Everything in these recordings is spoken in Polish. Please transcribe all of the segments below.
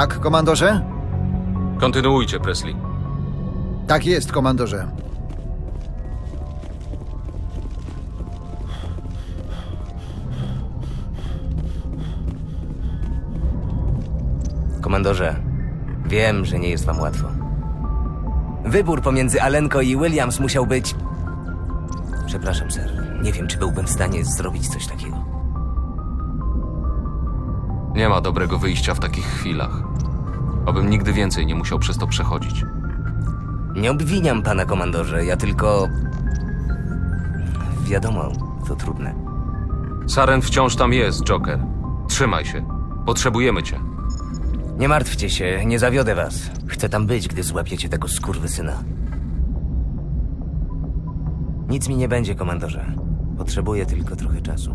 Tak, komandorze? Kontynuujcie, Presley. Tak jest, komandorze. Komandorze, wiem, że nie jest wam łatwo. Wybór pomiędzy Alenko i Williams musiał być. Przepraszam, sir. Nie wiem, czy byłbym w stanie zrobić coś takiego. Nie ma dobrego wyjścia w takich chwilach. Obym nigdy więcej nie musiał przez to przechodzić. Nie obwiniam pana, komandorze, ja tylko. Wiadomo, to trudne. Saren wciąż tam jest, Joker. Trzymaj się. Potrzebujemy cię. Nie martwcie się, nie zawiodę was. Chcę tam być, gdy złapiecie tego skurwysyna. Nic mi nie będzie, komandorze. Potrzebuję tylko trochę czasu.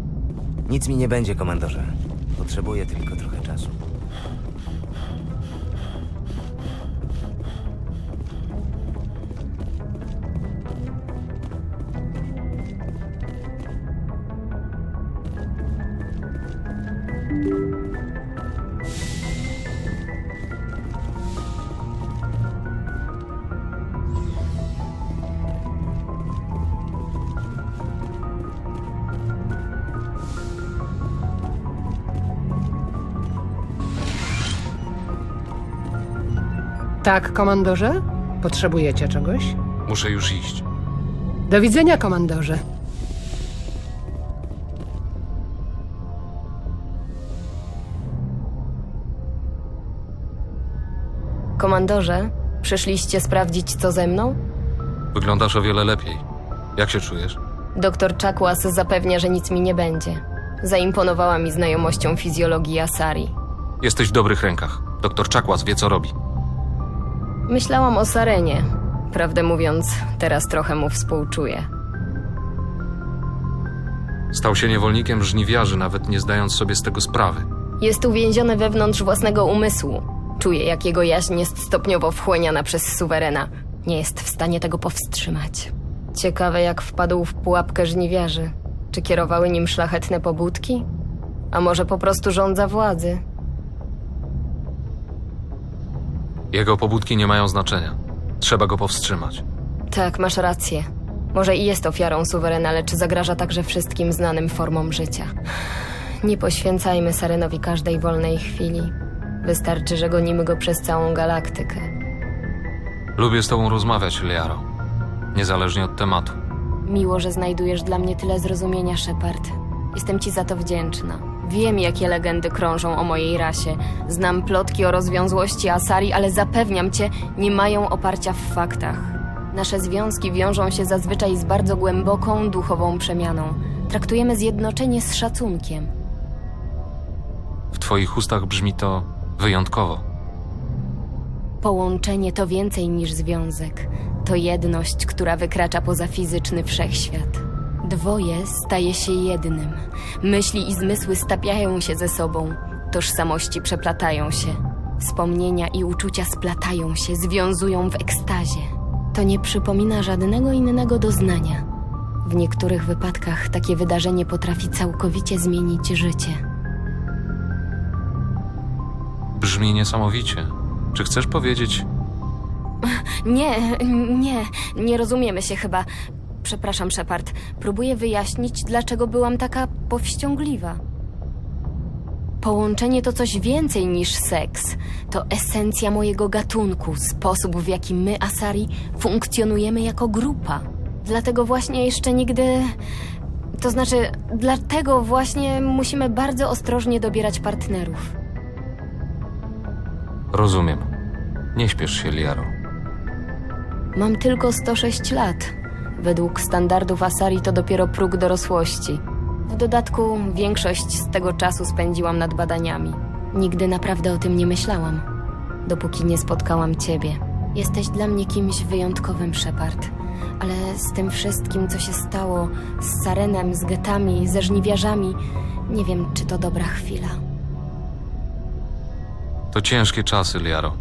Nic mi nie będzie, komandorze. Potrzebuję tylko trochę Tak, komandorze? Potrzebujecie czegoś? Muszę już iść. Do widzenia, komandorze. Komandorze, przyszliście sprawdzić, co ze mną? Wyglądasz o wiele lepiej. Jak się czujesz? Doktor Czakłas zapewnia, że nic mi nie będzie. Zaimponowała mi znajomością fizjologii Asari. Jesteś w dobrych rękach. Doktor Czakłas wie, co robi. Myślałam o Sarenie. Prawdę mówiąc, teraz trochę mu współczuję. Stał się niewolnikiem żniwiarzy, nawet nie zdając sobie z tego sprawy. Jest uwięziony wewnątrz własnego umysłu. Czuje, jak jego jaźń jest stopniowo wchłaniana przez suwerena. Nie jest w stanie tego powstrzymać. Ciekawe, jak wpadł w pułapkę żniwiarzy. Czy kierowały nim szlachetne pobudki? A może po prostu rządza władzy? Jego pobudki nie mają znaczenia. Trzeba go powstrzymać. Tak, masz rację. Może i jest ofiarą suwerena, lecz zagraża także wszystkim znanym formom życia. Nie poświęcajmy Sarenowi każdej wolnej chwili. Wystarczy, że gonimy go przez całą galaktykę. Lubię z tobą rozmawiać, Liaro. Niezależnie od tematu. Miło, że znajdujesz dla mnie tyle zrozumienia, Shepard. Jestem ci za to wdzięczna. Wiem, jakie legendy krążą o mojej rasie. Znam plotki o rozwiązłości Asari, ale zapewniam cię, nie mają oparcia w faktach. Nasze związki wiążą się zazwyczaj z bardzo głęboką duchową przemianą. Traktujemy zjednoczenie z szacunkiem. W twoich ustach brzmi to wyjątkowo. Połączenie to więcej niż związek. To jedność, która wykracza poza fizyczny wszechświat. Dwoje staje się jednym. Myśli i zmysły stapiają się ze sobą. Tożsamości przeplatają się. Wspomnienia i uczucia splatają się, związują w ekstazie. To nie przypomina żadnego innego doznania. W niektórych wypadkach takie wydarzenie potrafi całkowicie zmienić życie. Brzmi niesamowicie. Czy chcesz powiedzieć, Nie, nie, nie rozumiemy się chyba. Przepraszam, Shepard. Próbuję wyjaśnić, dlaczego byłam taka powściągliwa. Połączenie to coś więcej niż seks. To esencja mojego gatunku, sposób w jaki my, Asari, funkcjonujemy jako grupa. Dlatego właśnie jeszcze nigdy. To znaczy, dlatego właśnie musimy bardzo ostrożnie dobierać partnerów. rozumiem? Nie śpiesz się, Liaro. Mam tylko 106 lat. Według standardów Asari to dopiero próg dorosłości. W dodatku większość z tego czasu spędziłam nad badaniami. Nigdy naprawdę o tym nie myślałam, dopóki nie spotkałam ciebie. Jesteś dla mnie kimś wyjątkowym, Shepard. Ale z tym wszystkim, co się stało, z Sarenem, z getami, ze żniwiarzami, nie wiem, czy to dobra chwila. To ciężkie czasy, Liaro.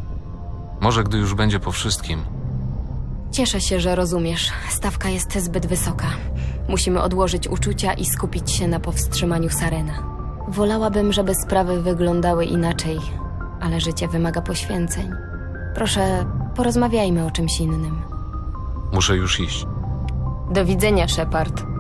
Może gdy już będzie po wszystkim, Cieszę się, że rozumiesz. Stawka jest zbyt wysoka. Musimy odłożyć uczucia i skupić się na powstrzymaniu Sarena. Wolałabym, żeby sprawy wyglądały inaczej, ale życie wymaga poświęceń. Proszę, porozmawiajmy o czymś innym. Muszę już iść. Do widzenia, Shepard.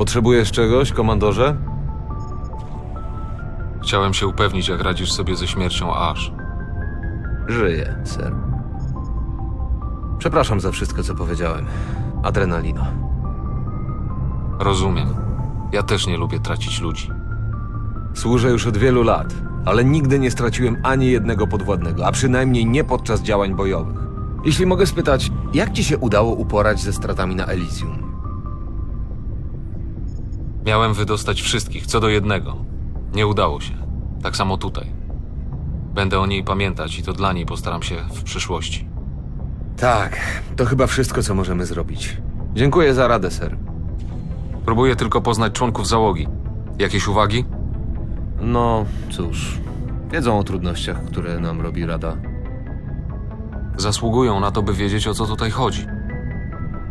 Potrzebujesz czegoś, komandorze? Chciałem się upewnić, jak radzisz sobie ze śmiercią Ash. Żyję, ser. Przepraszam za wszystko, co powiedziałem. Adrenalina. Rozumiem. Ja też nie lubię tracić ludzi. Służę już od wielu lat, ale nigdy nie straciłem ani jednego podwładnego, a przynajmniej nie podczas działań bojowych. Jeśli mogę spytać, jak ci się udało uporać ze stratami na Elysium? Miałem wydostać wszystkich, co do jednego. Nie udało się. Tak samo tutaj. Będę o niej pamiętać i to dla niej postaram się w przyszłości. Tak, to chyba wszystko, co możemy zrobić. Dziękuję za radę, ser. Próbuję tylko poznać członków załogi. Jakieś uwagi? No, cóż, wiedzą o trudnościach, które nam robi Rada. Zasługują na to, by wiedzieć, o co tutaj chodzi.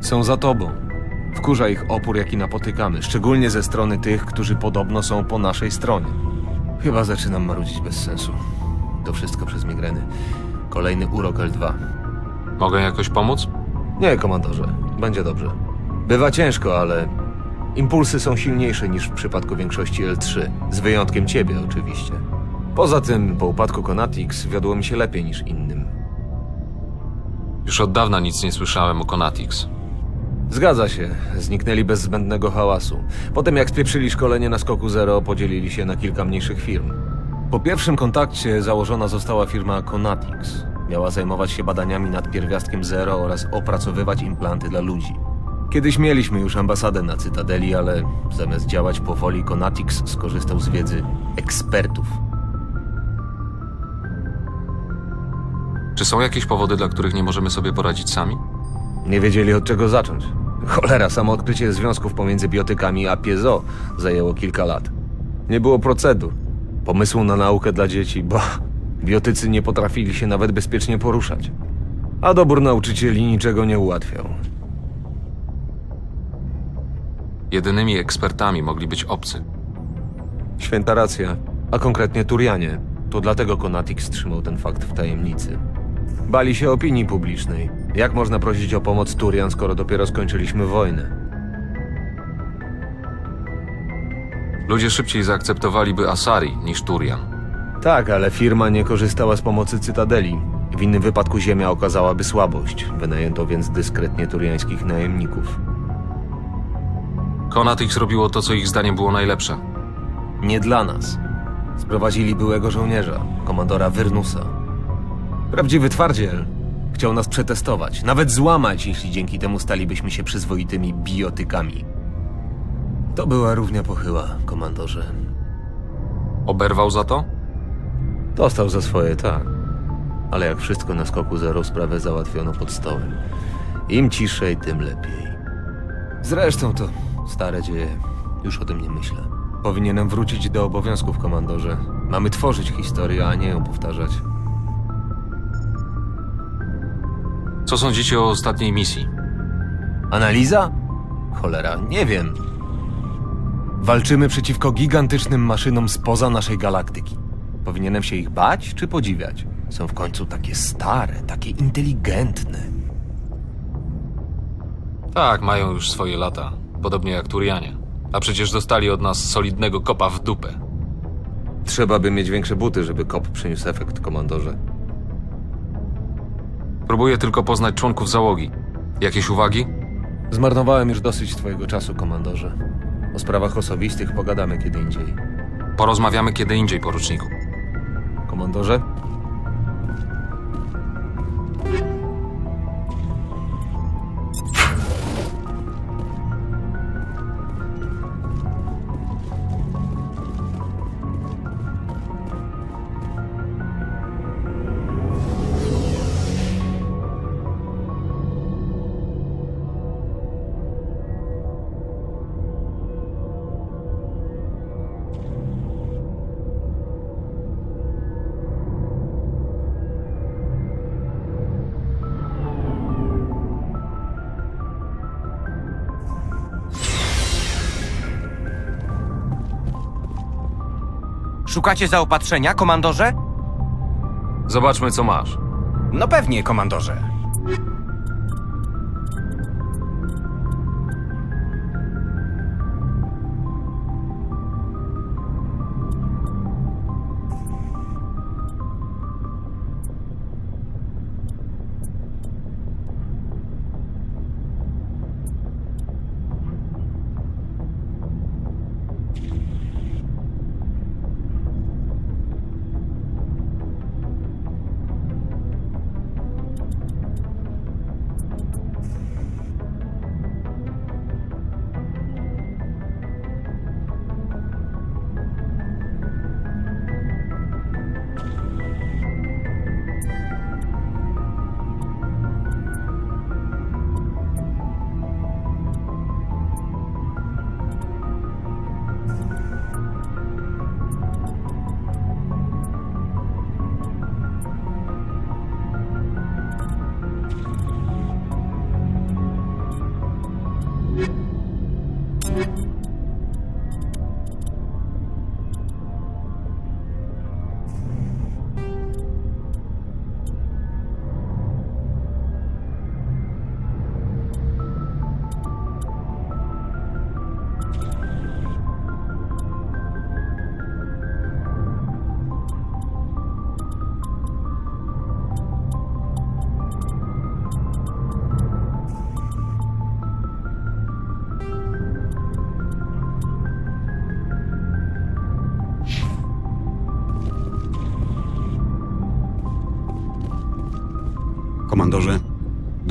Są za tobą. Wkurza ich opór, jaki napotykamy, szczególnie ze strony tych, którzy podobno są po naszej stronie. Chyba zaczynam marudzić bez sensu. To wszystko przez migreny. Kolejny urok L2. Mogę jakoś pomóc? Nie, komandorze, będzie dobrze. Bywa ciężko, ale impulsy są silniejsze niż w przypadku większości L3, z wyjątkiem ciebie oczywiście. Poza tym, po upadku Konatix wiodło mi się lepiej niż innym. Już od dawna nic nie słyszałem o Konatix. Zgadza się, zniknęli bez zbędnego hałasu. Potem jak spieprzyli szkolenie na skoku zero, podzielili się na kilka mniejszych firm. Po pierwszym kontakcie założona została firma Conatix. Miała zajmować się badaniami nad pierwiastkiem zero oraz opracowywać implanty dla ludzi. Kiedyś mieliśmy już ambasadę na Cytadeli, ale zamiast działać powoli, Conatix skorzystał z wiedzy ekspertów. Czy są jakieś powody, dla których nie możemy sobie poradzić sami? Nie wiedzieli od czego zacząć. Cholera, samo odkrycie związków pomiędzy biotykami a piezo zajęło kilka lat. Nie było procedur, pomysłu na naukę dla dzieci, bo biotycy nie potrafili się nawet bezpiecznie poruszać. A dobór nauczycieli niczego nie ułatwiał. Jedynymi ekspertami mogli być obcy. Święta racja, a konkretnie Turianie. To dlatego Konatix trzymał ten fakt w tajemnicy. Bali się opinii publicznej. Jak można prosić o pomoc Turian, skoro dopiero skończyliśmy wojnę? Ludzie szybciej zaakceptowaliby Asari niż Turian. Tak, ale firma nie korzystała z pomocy Cytadeli. W innym wypadku Ziemia okazałaby słabość. Wynajęto więc dyskretnie turiańskich najemników. Konatix robiło to, co ich zdaniem było najlepsze. Nie dla nas. Sprowadzili byłego żołnierza, komandora Wyrnusa. Prawdziwy twardziel. Chciał nas przetestować, nawet złamać, jeśli dzięki temu stalibyśmy się przyzwoitymi biotykami. To była równia pochyła, komandorze. Oberwał za to? Dostał za swoje, tak. Ale jak wszystko na skoku zero, sprawę załatwiono pod stołem. Im ciszej, tym lepiej. Zresztą to stare dzieje. Już o tym nie myślę. Powinienem wrócić do obowiązków, komandorze. Mamy tworzyć historię, a nie ją powtarzać. Co sądzicie o ostatniej misji? Analiza? Cholera, nie wiem. Walczymy przeciwko gigantycznym maszynom spoza naszej galaktyki. Powinienem się ich bać czy podziwiać? Są w końcu takie stare, takie inteligentne. Tak, mają już swoje lata. Podobnie jak Turianie. A przecież dostali od nas solidnego kopa w dupę. Trzeba by mieć większe buty, żeby kop przyniósł efekt, komandorze. Próbuję tylko poznać członków załogi. Jakieś uwagi? Zmarnowałem już dosyć twojego czasu, komandorze. O sprawach osobistych pogadamy kiedy indziej. Porozmawiamy kiedy indziej, poruczniku. Komandorze? Szukacie zaopatrzenia, komandorze? Zobaczmy, co masz. No pewnie, komandorze.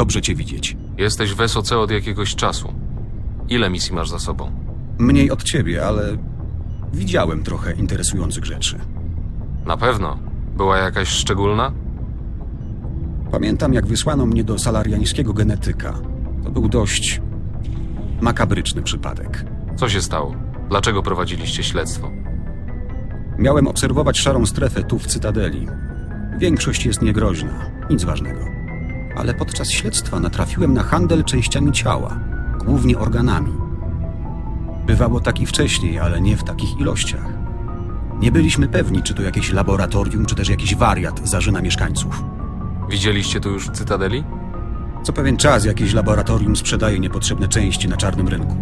Dobrze cię widzieć. Jesteś w SOC od jakiegoś czasu. Ile misji masz za sobą? Mniej od ciebie, ale widziałem trochę interesujących rzeczy. Na pewno. Była jakaś szczególna? Pamiętam, jak wysłano mnie do salariańskiego genetyka. To był dość makabryczny przypadek. Co się stało? Dlaczego prowadziliście śledztwo? Miałem obserwować szarą strefę tu w Cytadeli. Większość jest niegroźna, nic ważnego. Ale podczas śledztwa natrafiłem na handel częściami ciała, głównie organami. Bywało tak i wcześniej, ale nie w takich ilościach. Nie byliśmy pewni, czy to jakieś laboratorium, czy też jakiś wariat zarzyna mieszkańców. Widzieliście tu już w Cytadeli? Co pewien czas jakieś laboratorium sprzedaje niepotrzebne części na czarnym rynku.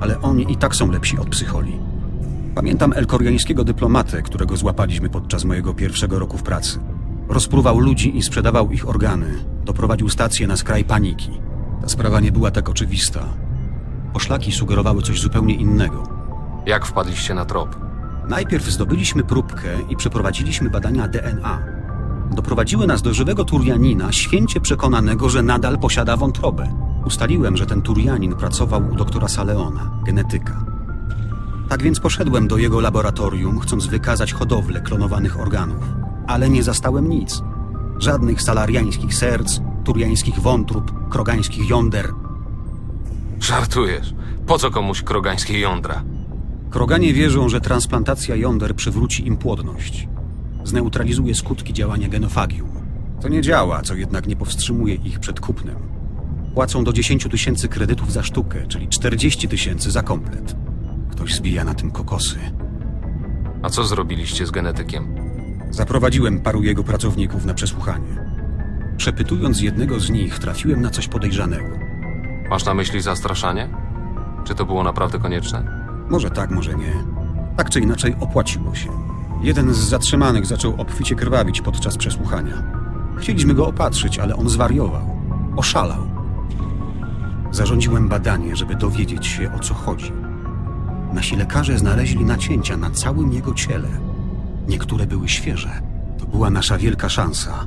Ale oni i tak są lepsi od psycholi. Pamiętam elkoriańskiego dyplomatę, którego złapaliśmy podczas mojego pierwszego roku w pracy. Rozpruwał ludzi i sprzedawał ich organy. Doprowadził stację na skraj paniki. Ta sprawa nie była tak oczywista. Poszlaki sugerowały coś zupełnie innego. Jak wpadliście na trop? Najpierw zdobyliśmy próbkę i przeprowadziliśmy badania DNA. Doprowadziły nas do żywego Turianina, święcie przekonanego, że nadal posiada wątrobę. Ustaliłem, że ten Turianin pracował u doktora Saleona, genetyka. Tak więc poszedłem do jego laboratorium, chcąc wykazać hodowlę klonowanych organów. Ale nie zastałem nic. Żadnych salariańskich serc, turiańskich wątrób, krogańskich jąder. Żartujesz. Po co komuś krogańskie jądra? Kroganie wierzą, że transplantacja jąder przywróci im płodność. Zneutralizuje skutki działania genofagium. To nie działa, co jednak nie powstrzymuje ich przed kupnem. Płacą do 10 tysięcy kredytów za sztukę, czyli 40 tysięcy za komplet. Kto Ktoś zbija na tym kokosy. A co zrobiliście z genetykiem? Zaprowadziłem paru jego pracowników na przesłuchanie. Przepytując jednego z nich, trafiłem na coś podejrzanego. Masz na myśli zastraszanie? Czy to było naprawdę konieczne? Może tak, może nie. Tak czy inaczej opłaciło się. Jeden z zatrzymanych zaczął obficie krwawić podczas przesłuchania. Chcieliśmy go opatrzyć, ale on zwariował. Oszalał. Zarządziłem badanie, żeby dowiedzieć się o co chodzi. Nasi lekarze znaleźli nacięcia na całym jego ciele. Niektóre były świeże. To była nasza wielka szansa.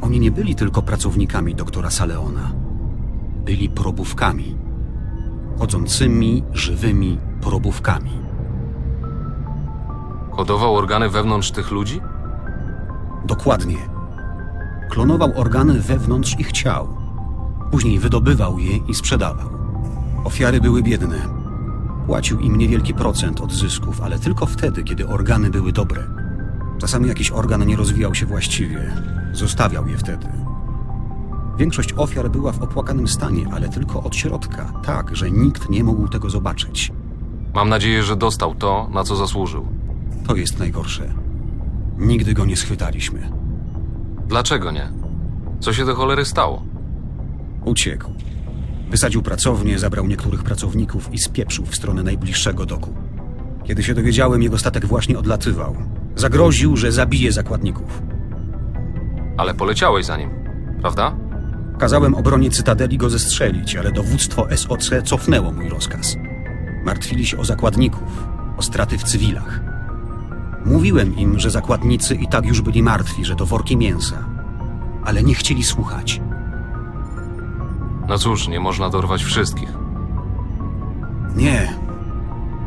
Oni nie byli tylko pracownikami doktora Saleona. Byli probówkami chodzącymi, żywymi probówkami. Hodował organy wewnątrz tych ludzi? Dokładnie. Klonował organy wewnątrz ich ciał. Później wydobywał je i sprzedawał. Ofiary były biedne. Płacił im niewielki procent od zysków, ale tylko wtedy, kiedy organy były dobre. Czasami jakiś organ nie rozwijał się właściwie. Zostawiał je wtedy. Większość ofiar była w opłakanym stanie, ale tylko od środka, tak, że nikt nie mógł tego zobaczyć. Mam nadzieję, że dostał to, na co zasłużył. To jest najgorsze. Nigdy go nie schwytaliśmy. Dlaczego nie? Co się do cholery stało? Uciekł. Wysadził pracownię, zabrał niektórych pracowników i spieprzył w stronę najbliższego doku. Kiedy się dowiedziałem, jego statek właśnie odlatywał. Zagroził, że zabije zakładników. Ale poleciałeś za nim, prawda? Kazałem obronie Cytadeli go zestrzelić, ale dowództwo SOC cofnęło mój rozkaz. Martwili się o zakładników, o straty w cywilach. Mówiłem im, że zakładnicy i tak już byli martwi, że to worki mięsa. Ale nie chcieli słuchać. No cóż, nie można dorwać wszystkich. Nie,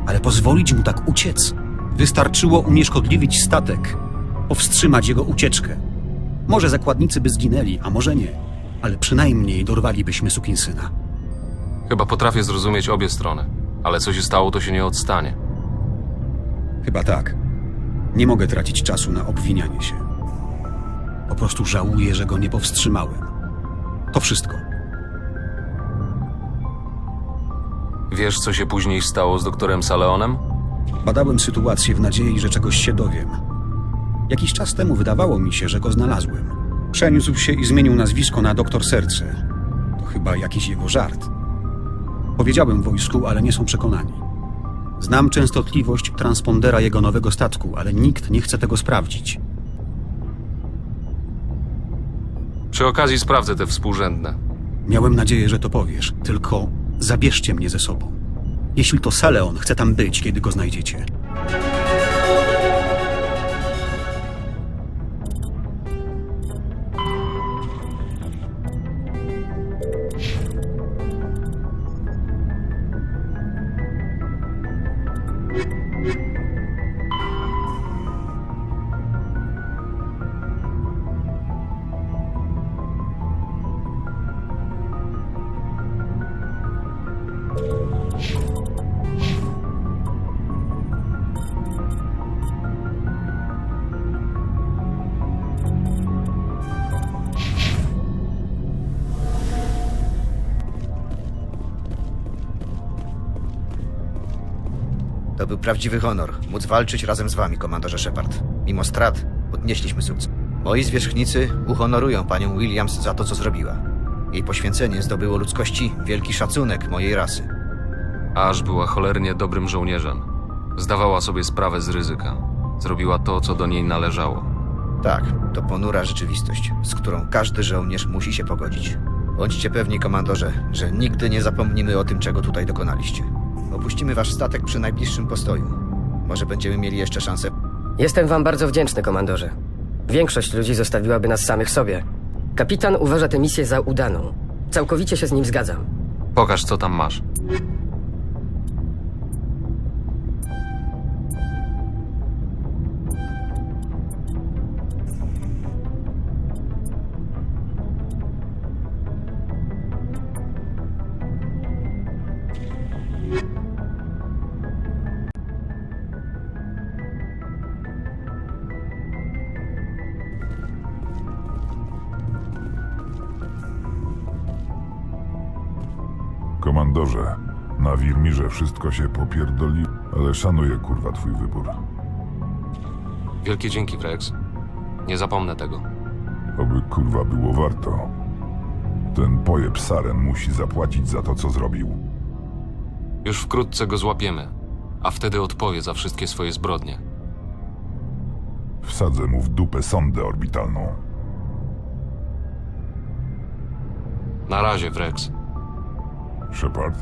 ale pozwolić mu tak uciec. Wystarczyło unieszkodliwić statek, powstrzymać jego ucieczkę. Może zakładnicy by zginęli, a może nie, ale przynajmniej dorwalibyśmy sukinsyna. Chyba potrafię zrozumieć obie strony, ale co się stało, to się nie odstanie. Chyba tak. Nie mogę tracić czasu na obwinianie się. Po prostu żałuję, że go nie powstrzymałem. To wszystko. Wiesz, co się później stało z doktorem Saleonem? Badałem sytuację w nadziei, że czegoś się dowiem. Jakiś czas temu wydawało mi się, że go znalazłem. Przeniósł się i zmienił nazwisko na doktor Serce. To chyba jakiś jego żart. Powiedziałem wojsku, ale nie są przekonani. Znam częstotliwość transpondera jego nowego statku, ale nikt nie chce tego sprawdzić. Przy okazji sprawdzę te współrzędne. Miałem nadzieję, że to powiesz, tylko zabierzcie mnie ze sobą. Jeśli to Saleon chce tam być, kiedy go znajdziecie. Był prawdziwy honor, móc walczyć razem z wami, komandorze Shepard. Mimo strat, odnieśliśmy sukces. Moi zwierzchnicy uhonorują panią Williams za to, co zrobiła. Jej poświęcenie zdobyło ludzkości wielki szacunek mojej rasy. Aż była cholernie dobrym żołnierzem. Zdawała sobie sprawę z ryzyka. Zrobiła to, co do niej należało. Tak, to ponura rzeczywistość, z którą każdy żołnierz musi się pogodzić. Bądźcie pewni, komandorze, że nigdy nie zapomnimy o tym, czego tutaj dokonaliście. Opuścimy wasz statek przy najbliższym postoju. Może będziemy mieli jeszcze szansę Jestem wam bardzo wdzięczny, komandorze. Większość ludzi zostawiłaby nas samych sobie. Kapitan uważa tę misję za udaną. Całkowicie się z nim zgadzam. Pokaż, co tam masz. Wirmirze wszystko się popierdoli, ale szanuję kurwa twój wybór. Wielkie dzięki, Rex. Nie zapomnę tego. Oby kurwa było warto. Ten pojeb Saren musi zapłacić za to, co zrobił. Już wkrótce go złapiemy, a wtedy odpowie za wszystkie swoje zbrodnie. Wsadzę mu w dupę sondę orbitalną. Na razie, Rex. Shepard?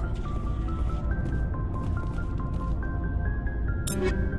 Shepard!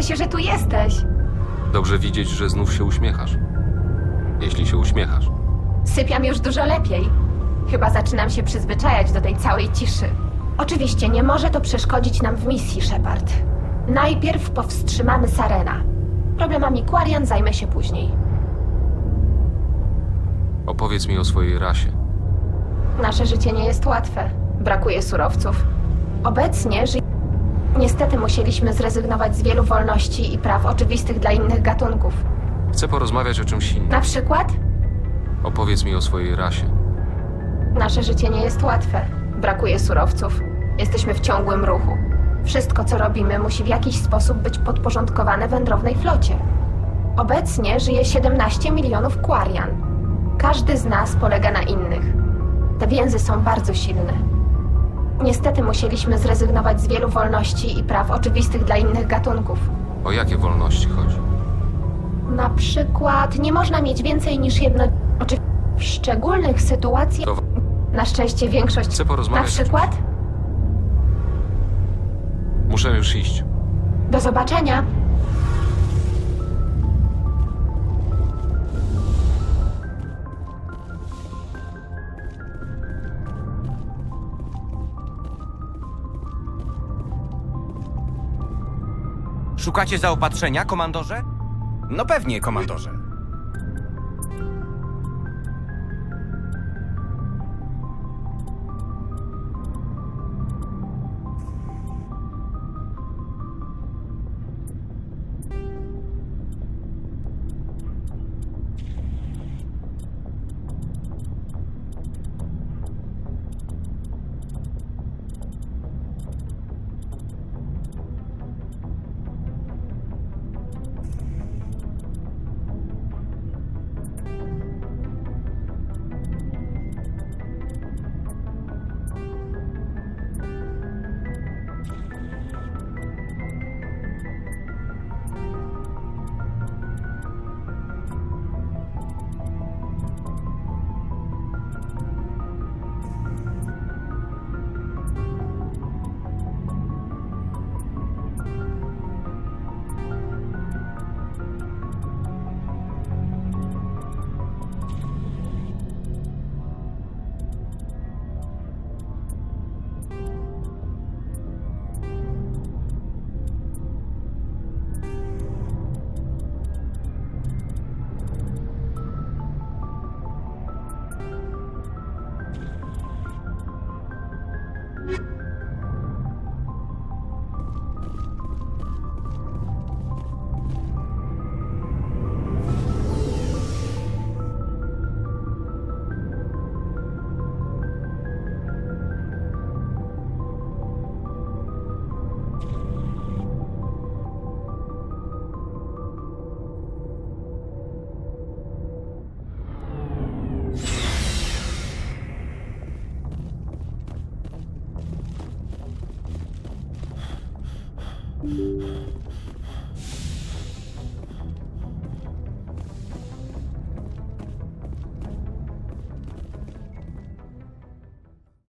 Cieszę się, że tu jesteś. Dobrze widzieć, że znów się uśmiechasz. Jeśli się uśmiechasz. Sypiam już dużo lepiej. Chyba zaczynam się przyzwyczajać do tej całej ciszy. Oczywiście nie może to przeszkodzić nam w misji, Shepard. Najpierw powstrzymamy Sarena. Problemami Quarian zajmę się później. Opowiedz mi o swojej rasie. Nasze życie nie jest łatwe. Brakuje surowców. Obecnie ży... Niestety musieliśmy zrezygnować z wielu wolności i praw oczywistych dla innych gatunków. Chcę porozmawiać o czymś innym. Na przykład, Opowiedz mi o swojej rasie. nasze życie nie jest łatwe. Brakuje surowców. Jesteśmy w ciągłym ruchu. Wszystko, co robimy, musi w jakiś sposób być podporządkowane wędrownej flocie. Obecnie żyje 17 milionów Quarian. Każdy z nas polega na innych. Te więzy są bardzo silne. Niestety musieliśmy zrezygnować z wielu wolności i praw oczywistych dla innych gatunków. O jakie wolności chodzi? Na przykład nie można mieć więcej niż jedno. Oczy... W szczególnych sytuacjach. To Na szczęście większość. Chcę Na porozmawiać o przykład? Muszę już iść. Do zobaczenia. Szukacie zaopatrzenia, komandorze? No pewnie, komandorze.